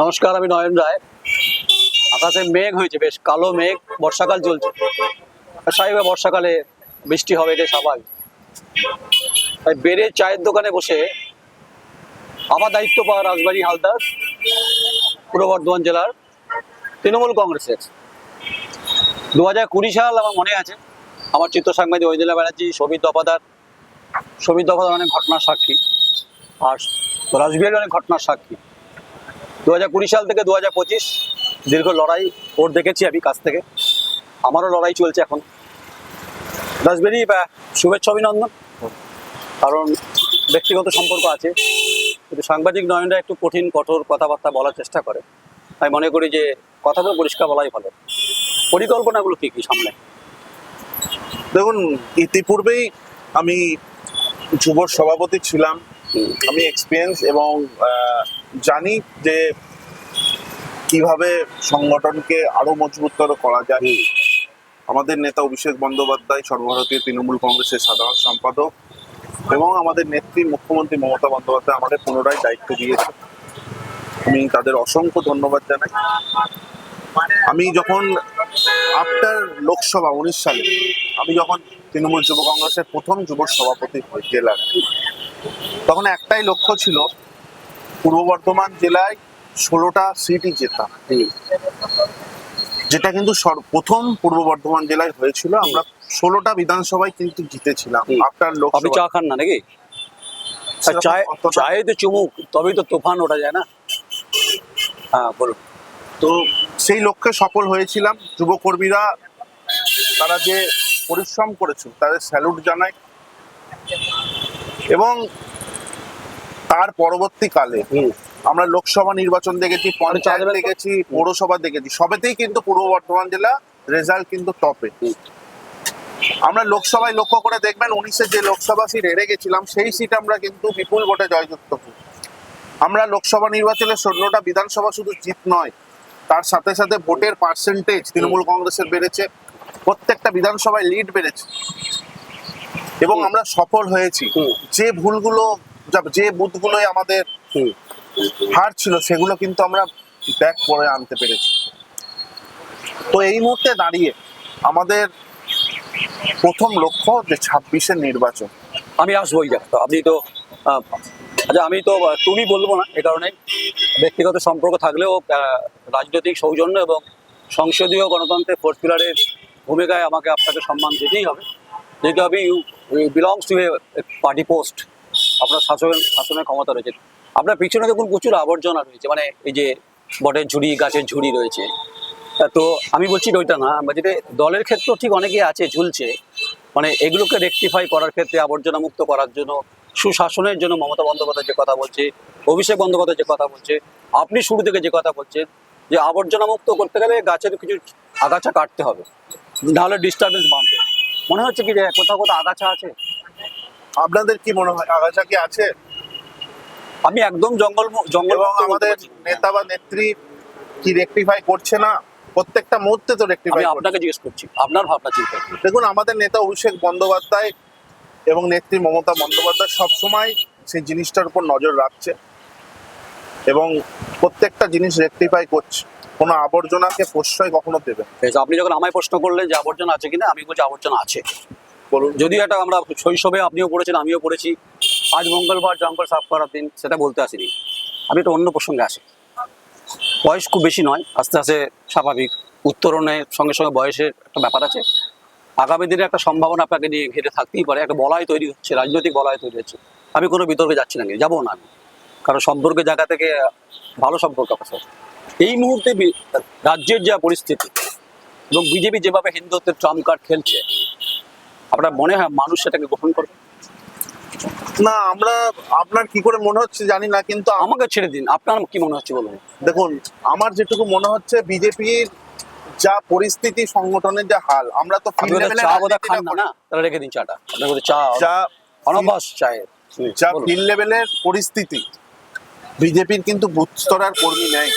নমস্কার, আমি নয়ন রায়। আকাশে মেঘ হয়েছে, বেশ কালো মেঘ, বর্ষাকাল চলছে। স্বাভাবিক বর্ষাকালে বৃষ্টি হবে, এটা স্বাভাবিক। তাই বেড়ে চায়ের দোকানে বসে আমার দায়িত্ব পাওয়া রাজবাড়ি হালদার, পূর্ব বর্ধমান জেলার তৃণমূল কংগ্রেসের। দু হাজার কুড়ি সাল আমার মনে আছে, আমার চিত্র সাংবাদিক ঐদিলা ব্যানার্জি সবিত দফাদার। সবিত দফাদার অনেক ঘটনার সাক্ষী। আর রাজবিহারী অনেক ঘটনার সাক্ষী। দু হাজার কুড়ি সাল থেকে দু হাজার পঁচিশ দীর্ঘ লড়াই ওর দেখেছি আমি কাছ থেকে। আমারও লড়াই চলছে এখন। রাজবেরি শুভেচ্ছা অভিনন্দন। কারণ ব্যক্তিগত সম্পর্ক আছে। কিন্তু সাংবাদিক নয়নরা একটু কঠিন কঠোর কথাবার্তা বলার চেষ্টা করে। আমি মনে করি যে কথাগুলো পরিষ্কার বলাই ভালো। পরিকল্পনাগুলো কী কী সামনে? দেখুন ইতিপূর্বেই আমি যুব সভাপতি ছিলাম। আমি এক্সপিরিয়েন্স এবং জানি যে কীভাবে সংগঠনকে আরও মজবুততর করা যায়। আমাদের নেতা অভিষেক বন্দ্যোপাধ্যায় সর্বভারতীয় তৃণমূল কংগ্রেসের সাধারণ সম্পাদক এবং আমাদের নেত্রী মুখ্যমন্ত্রী মমতা বন্দ্যোপাধ্যায় আমাদের পুনরায় দায়িত্ব দিয়েছে আমি তাদের অসংখ্য ধন্যবাদ জানাই। আমি যখন আফটার লোকসভা উনিশ সালে আমি যখন তৃণমূল যুব কংগ্রেসের প্রথম যুব সভাপতি হই জেলার তখন একটাই লক্ষ্য ছিল পূর্ব বর্ধমান জেলায় ষোলোটা সিটই জেতা। যেটা কিন্তু প্রথম পূর্ব বর্ধমান জেলায় হয়েছিল। আমরা ষোলোটা বিধানসভায় কিন্তু জিতেছিলাম হুম। লোক আপনি চা খান না নাকি? চায় চায়ে তো চুমুক তবেই তো তুফান ওঠা যায় না? হ্যাঁ বলুন। তো সেই লক্ষ্যে সফল হয়েছিলাম। যুবকর্মীরা তারা যে পরিশ্রম করেছে তাদের স্যালুট জানাই। এবং তার পরবর্তীকালে আমরা লোকসভা নির্বাচন দেখেছি পঞ্চায়েত দেখেছি পৌরসভা দেখেছি সবেতেই কিন্তু পূর্ব বর্ধমান জেলা রেজাল্ট কিন্তু টপে আমরা লোকসভায় লক্ষ্য করে দেখবেন উনিশে যে লোকসভা সিট হেরে গেছিলাম সেই সিট আমরা কিন্তু বিপুল ভোটে জয়যুক্ত। আমরা লোকসভা নির্বাচনে ষোলোটা বিধানসভা শুধু জিত নয় তার সাথে সাথে ভোটের পার্সেন্টেজ তৃণমূল কংগ্রেসের বেড়েছে প্রত্যেকটা বিধানসভায় লিড বেড়েছে। এবং আমরা সফল হয়েছি। যে ভুলগুলো যা- বুথগুলোয় আমাদের হার ছিল সেগুলো কিন্তু আমরা ব্যাক করে আনতে পেরেছি। তো এই মুহূর্তে দাঁড়িয়ে আমাদের প্রথম লক্ষ্য যে ছাব্বিশের নির্বাচন। আমি আসব ওই জায়গা তো আপনি তো আচ্ছা আমি তো তুমি বলব না এ কারণে। ব্যক্তিগত সম্পর্ক থাকলেও রাজনৈতিক সৌজন্য এবং সংসদীয় গণতন্ত্রের ফোর্থ পিলারের ভূমিকায় আমাকে আপনাকে সম্মান দিতেই হবে। যেহেতু আমি you belongs to a party post আপনার শাসন শাসনের ক্ষমতা রয়েছে। আপনার পিছনে দেখুন প্রচুর আবর্জনা রয়েছে মানে এই যে বটের ঝুড়ি, গাছের ঝুড়ি রয়েছে। তা আমি বলছি ওইটা না যেটা দলের ক্ষেত্রেও ঠিক অনেকেই আছে, ঝুলছে। মানে এগুলোকে রেকটিফাই করার ক্ষেত্রে, আবর্জনা মুক্ত করার জন্য, সুশাসনের জন্য মমতা বন্দ্যোপাধ্যায় যে কথা বলছে, অভিষেক বন্দ্যোপাধ্যায় যে কথা বলছে, আপনি শুরু থেকে যে কথা বলছেন, যে আবর্জনা মুক্ত করতে গেলে গাছের কিছু আগাছা কাটতে হবে, নাহলে ডিস্টারবেন্স বাড়বে। মনে হচ্ছে কি যে কোথাও কোথাও আগাছা আছে? আপনাদের কি মনে হয়? আগাছা কি আছে? আমি একদম জঙ্গল জঙ্গল এবং আমাদের নেতা বা নেত্রী কি রেকটিফাই করছে না? প্রত্যেকটা মুহূর্তে তো রেকটিফাই আপনাকে জিজ্ঞেস করছি আপনার ভাবনা চিন্তা দেখুন আমাদের নেতা অভিষেক বন্দ্যোপাধ্যায় এবং নেত্রী মমতা বন্দ্যোপাধ্যায় সবসময় সেই জিনিসটার উপর নজর রাখছে এবং প্রত্যেকটা জিনিস রেকটিফাই করছে। কোনো আবর্জনাকে প্রশ্রয় কখনো দেবে আপনি যখন আমায় প্রশ্ন করলেন যে আবর্জনা আছে কিনা আমি বলছি আবর্জনা আছে। বলুন। যদিও এটা আমরা শৈশবে আপনিও পড়েছেন, আমিও পড়েছি। আজ মঙ্গলবার জঙ্গল সাফ করার দিন, সেটা বলতে আসিনি। আমি একটা অন্য প্রসঙ্গে আসি বয়স খুব বেশি নয়, আস্তে আস্তে স্বাভাবিক। উত্তরণের সঙ্গে সঙ্গে বয়সের একটা ব্যাপার আছে। আগামী দিনে একটা সম্ভাবনা আপনাকে নিয়ে ঘিরে থাকতেই পারে। একটা বলয় তৈরি হচ্ছে, রাজনৈতিক বলয় তৈরি হচ্ছে। আমি কোনো বিতর্কে যাচ্ছি না যাব না আমি। কারণ সম্পর্কের জায়গা থেকে ভালো সম্পর্ক আছে এই মুহূর্তে রাজ্যের যা পরিস্থিতি, এবং বিজেপি যেভাবে হিন্দুত্বের কার্ড খেলছে আপনার মনে হয় মানুষ সেটাকে গ্রহণ করবে? না আমরা আপনার কি করে মনে হচ্ছে জানি না কিন্তু আমাকে ছেড়ে দিন আপনার কি মনে হচ্ছে বলুন? দেখুন আমার যেটুকু মনে হচ্ছে বিজেপির যা পরিস্থিতি সংগঠনের যা হাল আমরা তো চা খান না তাহলে রেখে দিন চাটা। চা অনবাস চায়ের যা। ফিল্ড লেভেলের পরিস্থিতি বিজেপির কিন্তু বুথ স্তরের কর্মী নেই।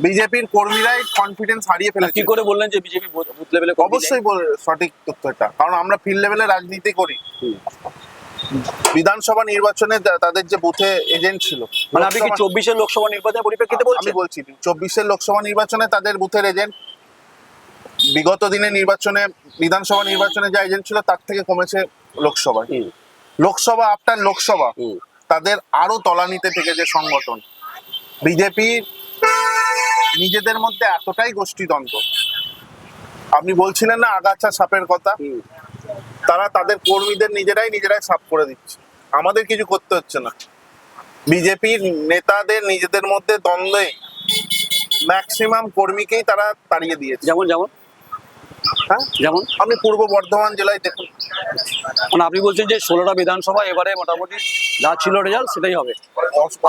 বিজেপির কর্মীরাই কনফিডেন্স হারিয়ে না, ফেলেছে। কি করে বললেন যে বিজেপি বুথ লেভেলে অবশ্যই বল- সঠিক তথ্য এটা। কারণ আমরা ফিল্ড লেভেলে রাজনীতি করি। বিধানসভা নির্বাচনে তাদের যে বুথে এজেন্ট ছিল মানে আপনি কি চব্বিশের লোকসভা নির্বাচনের পরিপ্রেক্ষিতে বলছেন আমি বলছি চব্বিশের লোকসভা নির্বাচনে তাদের বুথের এজেন্ট বিগত দিনে নির্বাচনে বিধানসভা নির্বাচনে যা এজেন্ট ছিল তার থেকে কমেছে লোকসভা লোকসভা আফটার লোকসভা। তাদের আরও তলানিতে থেকে যে সংগঠন। বিজেপি নিজেদের মধ্যে এতটাই গোষ্ঠী গোষ্ঠীদ্বন্দ্ব। আপনি বলছিলেন না আগাছা সাপের কথা। তারা তাদের কর্মীদের নিজেরাই নিজেরাই সাপ করে দিচ্ছে। আমাদের কিছু করতে হচ্ছে না। বিজেপির নেতাদের নিজেদের মধ্যে দ্বন্দ্বে ম্যাক্সিমাম কর্মীকেই তারা তাড়িয়ে দিয়েছে। যেমন যেমন? হ্যাঁ? যেমন? আপনি পূর্ব বর্ধমান জেলায় দেখুন। মানে আপনি বলছেন যে ষোলোটা বিধানসভা এবারে মোটামুটি যা ছিল রেজাল্ট সেটাই হবে।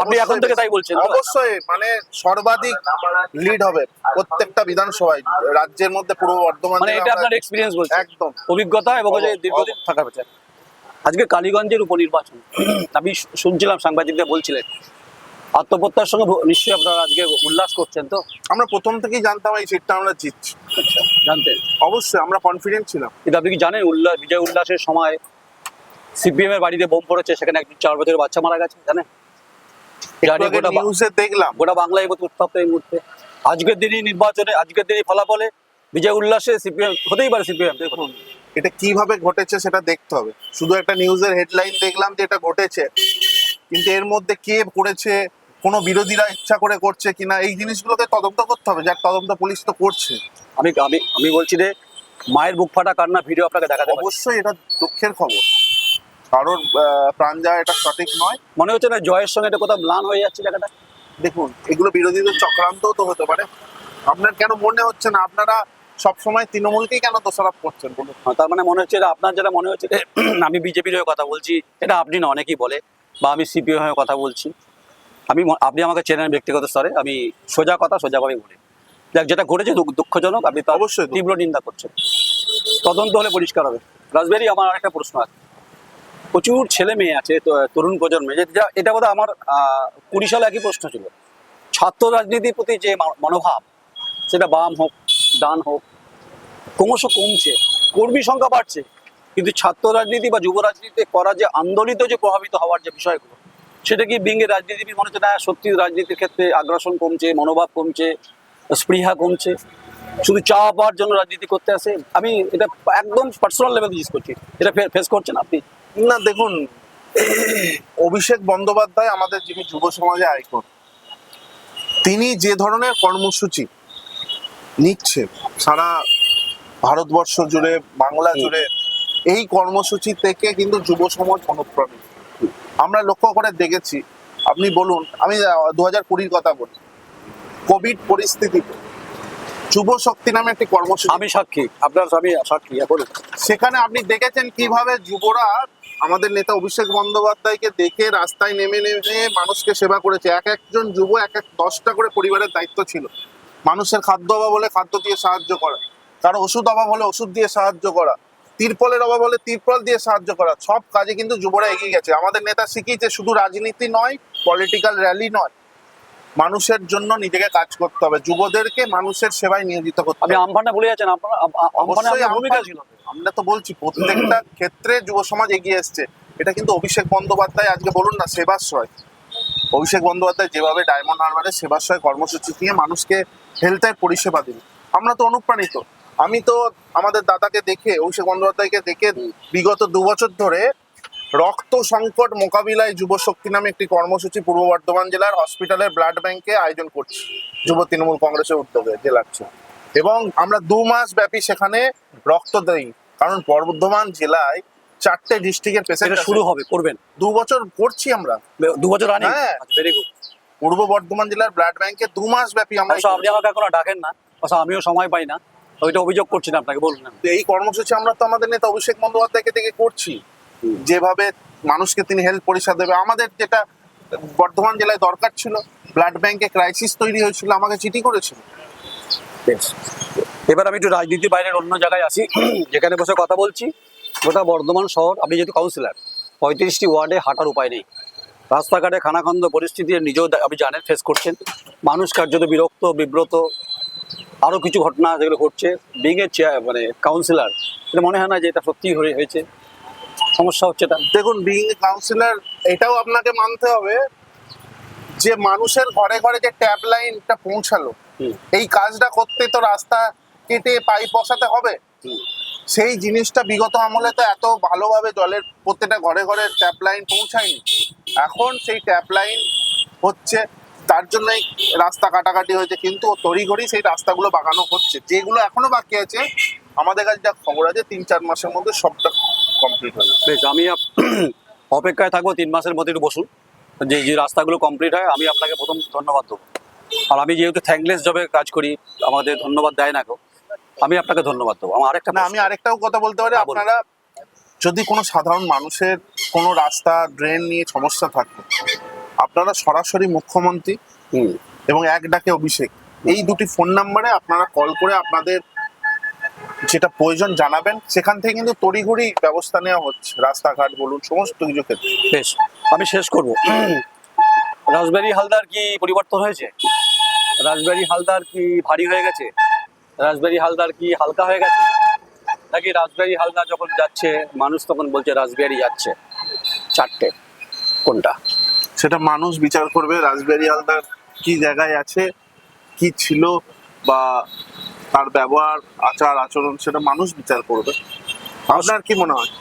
আপনি এখন থেকে তাই বলছেন অবশ্যই মানে সর্বাধিক লিড হবে প্রত্যেকটা বিধানসভায় রাজ্যের মধ্যে পূর্ব বর্ধমান মানে এটা আপনার এক্সপিরিয়েন্স বলছে একদম। অভিজ্ঞতা এবং যে দীর্ঘদিন থাকা হয়েছে আজকে কালীগঞ্জের উপনির্বাচন আমি শুনছিলাম সাংবাদিকদের বলছিলেন আত্মপ্রত্যার সঙ্গে নিশ্চয়ই আপনারা আজকে উল্লাস করছেন তো? আমরা প্রথম থেকেই জানতাম এই সিটটা আমরা জিতছি। জানতেন। অবশ্যই আমরা কনফিডেন্ট ছিলাম। কিন্তু আপনি কি জানেন উল্লাস বিজয় উল্লাসের সময় সিপিএম এর বাড়িতে বোম পড়েছে সেখানে একজন চার বছরের বাচ্চা মারা গেছে জানেন? দেখলাম। গোটা বাংলা এই মুহূর্তে উত্তপ্ত এই মুহূর্তে। আজকের দিনই নির্বাচনে আজকের দিনই ফলাফলে বিজয় উল্লাসে সিপিএম হতেই পারে সিপিএম দেখুন এটা কীভাবে ঘটেছে সেটা দেখতে হবে। শুধু একটা নিউজের হেডলাইন দেখলাম যে এটা ঘটেছে। কিন্তু এর মধ্যে কে করেছে কোনো বিরোধীরা ইচ্ছা করে করছে কিনা এই জিনিসগুলোকে তদন্ত করতে হবে যার তদন্ত পুলিশ তো করছে। আমি আমি আমি বলছি যে মায়ের বুক ফাটা কান্না ভিডিও আপনাকে দেখাতে অবশ্যই এটা দুঃখের খবর। কারোর প্রাণ যাওয়া এটা সঠিক নয়। মনে হচ্ছে না জয়ের সঙ্গে এটা কোথাও ম্লান হয়ে যাচ্ছে জায়গাটা দেখুন এগুলো বিরোধীদের চক্রান্তও তো হতে পারে। আপনার কেন মনে হচ্ছে না? আপনারা সবসময় তৃণমূলকেই কেন দোষারোপ করছেন বলুন? হ্যাঁ, তার মানে মনে হচ্ছে যে আপনার যেটা মনে হচ্ছে যে আমি বিজেপির হয়ে কথা বলছি এটা আপনি না অনেকেই বলে বা আমি সিপিএম হয়ে কথা বলছি। আমি আপনি আমাকে চেনেন ব্যক্তিগত স্তরে আমি সোজা কথা সোজাভাবে বলি। দেখ যেটা ঘটেছে দুঃখজনক আপনি তো অবশ্যই তীব্র নিন্দা করছেন। তদন্ত হলে পরিষ্কার হবে। রাজবেরি আমার আরেকটা প্রশ্ন আছে। প্রচুর ছেলে মেয়ে আছে তরুণ প্রজন্মে। যেটা এটা বোধহয় আমার কুড়ি সালে একই প্রশ্ন ছিল। ছাত্র রাজনীতির প্রতি যে মনোভাব সেটা বাম হোক ডান হোক ক্রমশ কমছে। কর্মী সংখ্যা বাড়ছে। কিন্তু ছাত্র রাজনীতি বা যুব রাজনীতি করা যে আন্দোলিত যে প্রভাবিত হওয়ার যে বিষয়গুলো সেটা কি বিঙ্গের রাজনীতিবিদ মনে হচ্ছে না সত্যি রাজনীতির ক্ষেত্রে আগ্রাসন কমছে মনোভাব কমছে স্পৃহা কমছে? শুধু চা পাওয়ার জন্য রাজনীতি করতে আসে? আমি এটা একদম পার্সোনাল লেভেল জিজ্ঞেস করছি। এটা ফেস করছেন আপনি? না দেখুন অভিষেক বন্দ্যোপাধ্যায় আমাদের যিনি যুব সমাজে আইকন তিনি যে ধরনের কর্মসূচি নিচ্ছে সারা ভারতবর্ষ জুড়ে বাংলা জুড়ে এই কর্মসূচি থেকে কিন্তু যুব সমাজ অনুপ্রাণিত। আমরা লক্ষ্য করে দেখেছি। আপনি বলুন আমি দু হাজার কুড়ির কথা বলি। কোভিড পরিস্থিতিতে যুব শক্তি নামে একটি কর্মসূচি আমি সাক্ষী আপনার আমি সাক্ষী হ্যাঁ, বলুন। সেখানে আপনি দেখেছেন কীভাবে যুবরা আমাদের নেতা অভিষেক বন্দ্যোপাধ্যায়কে দেখে রাস্তায় নেমে নেমে মানুষকে সেবা করেছে। এক একজন যুব এক এক দশটা করে পরিবারের দায়িত্ব ছিল। মানুষের খাদ্য অভাব হলে খাদ্য দিয়ে সাহায্য করা কারও ওষুধ অভাব হলে ওষুধ দিয়ে সাহায্য করা তিরপলের অভাব হলে তিরপল দিয়ে সাহায্য করা সব কাজে কিন্তু যুবরা এগিয়ে গেছে। আমাদের নেতা শিখিয়েছে শুধু রাজনীতি নয় পলিটিক্যাল র্যালি নয়। মানুষের জন্য নিজেকে কাজ করতে হবে। যুবদেরকে মানুষের সেবায় নিয়োজিত করতে হবে। আমফানটা ভুলে যাচ্ছেন আমফানে ভূমিকা ছিল। আমরা তো বলছি প্রত্যেকটা ক্ষেত্রে যুব সমাজ এগিয়ে এসছে। এটা কিন্তু অভিষেক বন্দ্যোপাধ্যায় আজকে বলুন না সেবাশ্রয়। অভিষেক বন্দ্যোপাধ্যায় যেভাবে ডায়মন্ড হারবারে সেবাশ্রয় কর্মসূচি দিয়ে মানুষকে হেলথের পরিষেবা দিল আমরা তো অনুপ্রাণিত। আমি তো আমাদের দাদাকে দেখে অভিষেক বন্দ্যোপাধ্যায়কে দেখে বিগত দু বছর ধরে রক্ত সংকট মোকাবিলায় যুব শক্তি নামে একটি কর্মসূচি পূর্ব বর্ধমান জেলার হসপিটালের ব্লাড ব্যাংকে আয়োজন করছি। যুব তৃণমূল কংগ্রেসের উদ্যোগে জেলার এবং আমরা দু মাস ব্যাপী সেখানে রক্ত দেই। কারণ বর্ধমান জেলায় চারটে ডিস্ট্রিক্টের পেশেন্ট শুরু হবে করবেন? দু বছর করছি আমরা। দু বছর রানিং হ্যাঁ। ভেরি গুড পূর্ব বর্ধমান জেলার ব্লাড ব্যাংকে দু মাস ব্যাপী আমরা আপনি আমাকে এখনও ডাকেন না। আমিও সময় পাই না। ওইটা অভিযোগ করছি না আপনাকে বলুন না। এই কর্মসূচি আমরা তো আমাদের নেতা অভিষেক বন্দ্যোপাধ্যায়কে থেকে করছি। যেভাবে মানুষকে তিনি হেলথ পরিষেবা দেবে আমাদের যেটা বর্ধমান জেলায় দরকার ছিল ব্লাড ব্যাংকে ক্রাইসিস তৈরি হয়েছিল আমাকে চিঠি করেছিল। এবার আমি একটু রাজনীতির বাইরের অন্য জায়গায় আসি যেখানে বসে কথা বলছি। গোটা বর্ধমান শহর আপনি যেহেতু কাউন্সিলর পঁয়ত্রিশটি ওয়ার্ডে হাঁটার উপায় নেই। রাস্তাঘাটে খানাখন্দ পরিস্থিতি নিজেও আপনি জানেন ফেস করছেন। মানুষ কার্যত বিরক্ত বিব্রত আরও কিছু ঘটনা যেগুলো ঘটছে বিং এর চেয়ার মানে কাউন্সিলর এটা মনে হয় না যে এটা সত্যি হয়ে- হয়েছে সমস্যা হচ্ছে তার দেখুন বিং কাউন্সিলর এটাও আপনাকে মানতে হবে যে মানুষের ঘরে ঘরে যে ট্যাপ লাইনটা পৌঁছালো। এই কাজটা করতে তো রাস্তা কেটে পাইপ বসাতে হবে। সেই জিনিসটা বিগত আমলে তো এত ভালোভাবে জলের প্রত্যেকটা ঘরে ঘরে ট্যাপ লাইন পৌঁছায়নি এখন সেই ট্যাপ লাইন হচ্ছে তার জন্যই রাস্তা কাটাকাটি হয়েছে কিন্তু তড়িঘড়ি সেই রাস্তাগুলো বাগানো হচ্ছে। যেগুলো এখনও বাকি আছে আমাদের কাছে যা খবর আছে তিন চার মাসের মধ্যে সবটা কমপ্লিট হয়ে যাবে। বেশ আমি অপেক্ষায় থাকব তিন মাসের মধ্যে একটু বসুন। যে যে রাস্তাগুলো কমপ্লিট হয় আমি আপনাকে প্রথম ধন্যবাদ দেবো। আর আমি যেহেতু থ্যাঙ্কলেস জবে কাজ করি আমাদের ধন্যবাদ দেয় না কেউ আমি আপনাকে ধন্যবাদ দেবো। আমার আরেকটা না আমি আরেকটাও কথা বলতে পারি হ্যাঁ, আপনারা যদি কোনো সাধারণ মানুষের কোনো রাস্তা ড্রেন নিয়ে সমস্যা থাকে আপনারা সরাসরি মুখ্যমন্ত্রী এবং এক ডাকে অভিষেক এই দুটি ফোন নাম্বারে আপনারা কল করে আপনাদের যেটা প্রয়োজন জানাবেন সেখান থেকে কিন্তু তড়িঘড়ি ব্যবস্থা নেওয়া হচ্ছে রাস্তাঘাট বলুন সমস্ত কিছু ক্ষেত্রে। বেশ আমি শেষ করব। রাজবাড়ি হালদার কি পরিবর্তন হয়েছে? রাজবাড়ি হালদার কি ভারী হয়ে গেছে? রাজবাড়ি হালদার কি হালকা হয়ে গেছে? নাকি রাজবাড়ি হালদার যখন যাচ্ছে মানুষ তখন বলছে রাজবাড়ি যাচ্ছে? চারটে কোনটা? সেটা মানুষ বিচার করবে রাজবেরি হালদার কি জায়গায় আছে, কি ছিল বা তার ব্যবহার, আচার, আচরণ, সেটা মানুষ বিচার করবে। আপনার কি মনে হয়?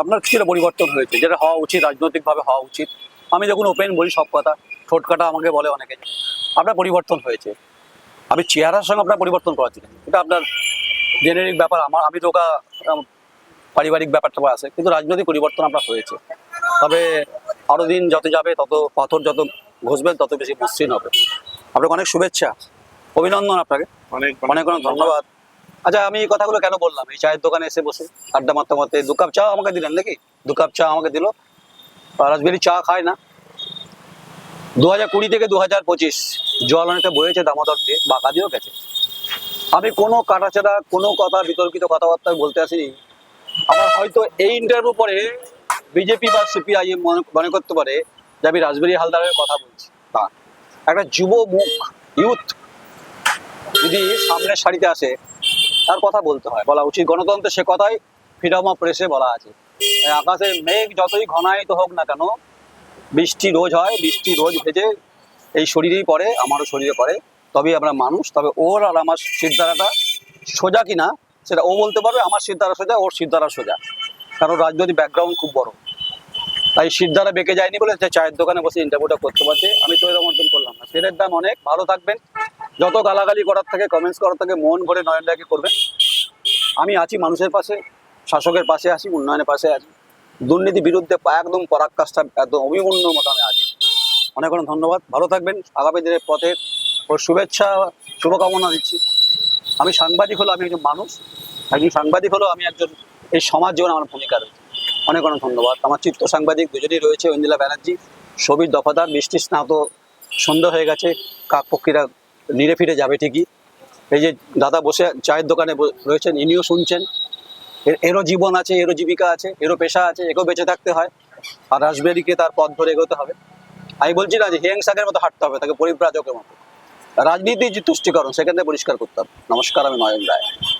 আপনার কিছুটা পরিবর্তন হয়েছে, যেটা হওয়া উচিত, রাজনৈতিকভাবে হওয়া উচিত। আমি যখন ওপেন বলি সব কথা ঠোঁটকাটা আমাকে বলে অনেকে। আপনার পরিবর্তন হয়েছে। আমি চেহারার সঙ্গে আপনার পরিবর্তন করাচ্ছি। না এটা আপনার জেনেরিক ব্যাপার, আমার, আমি তো পারিবারিক ব্যাপারটা আছে, কিন্তু রাজনৈতিক পরিবর্তন আপনার হয়েছে। তবে আরও দিন যত যাবে তত পাথর যত ঘষবেন তত বেশি মসৃণ হবে। আপনাকে অনেক শুভেচ্ছা। অভিনন্দন আপনাকে। অনেক অনেক অনেক ধন্যবাদ। আচ্ছা আমি এই কথাগুলো কেন বললাম? এই চায়ের দোকানে এসে বসে আড্ডা মারতে মারতে দু কাপ চা আমাকে দিলেন নাকি? দু কাপ চা আমাকে দিল। রাজবেরি চা খায় না। দু হাজার কুড়ি থেকে দু হাজার পঁচিশ জল অনেকটা বয়েছে দামোদর দিয়ে বাঁকা দিয়েও গেছে। আমি কোনো কাটাছেড়া কোনো কথা বিতর্কিত কথাবার্তা বলতে আসিনি। আমার হয়তো এই ইন্টারভিউ পরে বিজেপি বা সিপিআইএম মনে করতে পারে যে আমি রাজবেরি হালদারের কথা বলছি। তা একটা যুব মুখ, ইউথ যদি সামনের সারিতে আসে, তার কথা বলতে হয়, বলা উচিত। গণতন্ত্রে সে কথাই ফ্রিডম অফ প্রেসে বলা আছে। এই আকাশের মেঘ যতই ঘনায়িত হোক না কেন, বৃষ্টি রোজ হয়, বৃষ্টি রোজ ভেজে এই শরীরেই পড়ে, আমারও শরীরে পড়ে। তবেই আমরা মানুষ, তবে ওর আর আমার সিদ্ধারাটা সোজা কিনা, সেটা ও বলতে পারবে, আমার সিদ্ধারা সোজা, ওর সিদ্ধারা সোজা। কারণ রাজনৈতিক ব্যাকগ্রাউন্ড খুব বড়। তাই সিদ্ধারা বেঁকে যায়নি বলে সে চায়ের দোকানে বসে ইন্টারভিউটা করতে পারছে। আমি তো অর্জন করলাম। না তেলের দাম অনেক। ভালো থাকবেন। যত গালাগালি করার থেকে কমেন্টস করার থেকে, মন ভরে নয়নটাকে করবেন। আমি আছি মানুষের পাশে, শাসকের পাশে আছি, উন্নয়নের পাশে আছি। দুর্নীতি বিরুদ্ধে একদম পরাকাষ্ঠা একদম অভিমন্য মতো আমি আছি। অনেক অনেক ধন্যবাদ। ভালো থাকবেন। আগামী দিনের পথে ওর শুভেচ্ছা, শুভকামনা দিচ্ছি। আমি সাংবাদিক হলো আমি একজন মানুষ। একজন সাংবাদিক হলো আমি একজন এই সমাজ জীবনে আমার ভূমিকা রয়েছে। অনেক অনেক ধন্যবাদ। আমার চিত্র সাংবাদিক দুজনেই রয়েছে ঐন্দিলা ব্যানার্জি। সবির দফাদার বৃষ্টি স্নাত সন্ধ্যা হয়ে গেছে, কাক পক্ষীরা নিরে ফিরে যাবে ঠিকই। এই যে দাদা বসে চায়ের দোকানে রয়েছেন, ইনিও শুনছেন। এর- এরও জীবন আছে, এরও জীবিকা আছে, এরও পেশা আছে, একেও বেঁচে থাকতে হয়। আর রাসবেরিকে তার পথ ধরে এগোতে হবে। আমি বলছি না যে হিংসাকের মতো হাঁটতে হবে, তাকে পরিব্রাজকের মতো। রাজনীতি যে তুষ্টিকরণ, সেখানে পরিষ্কার করতে হবে। নমস্কার, আমি নয়ন রায়।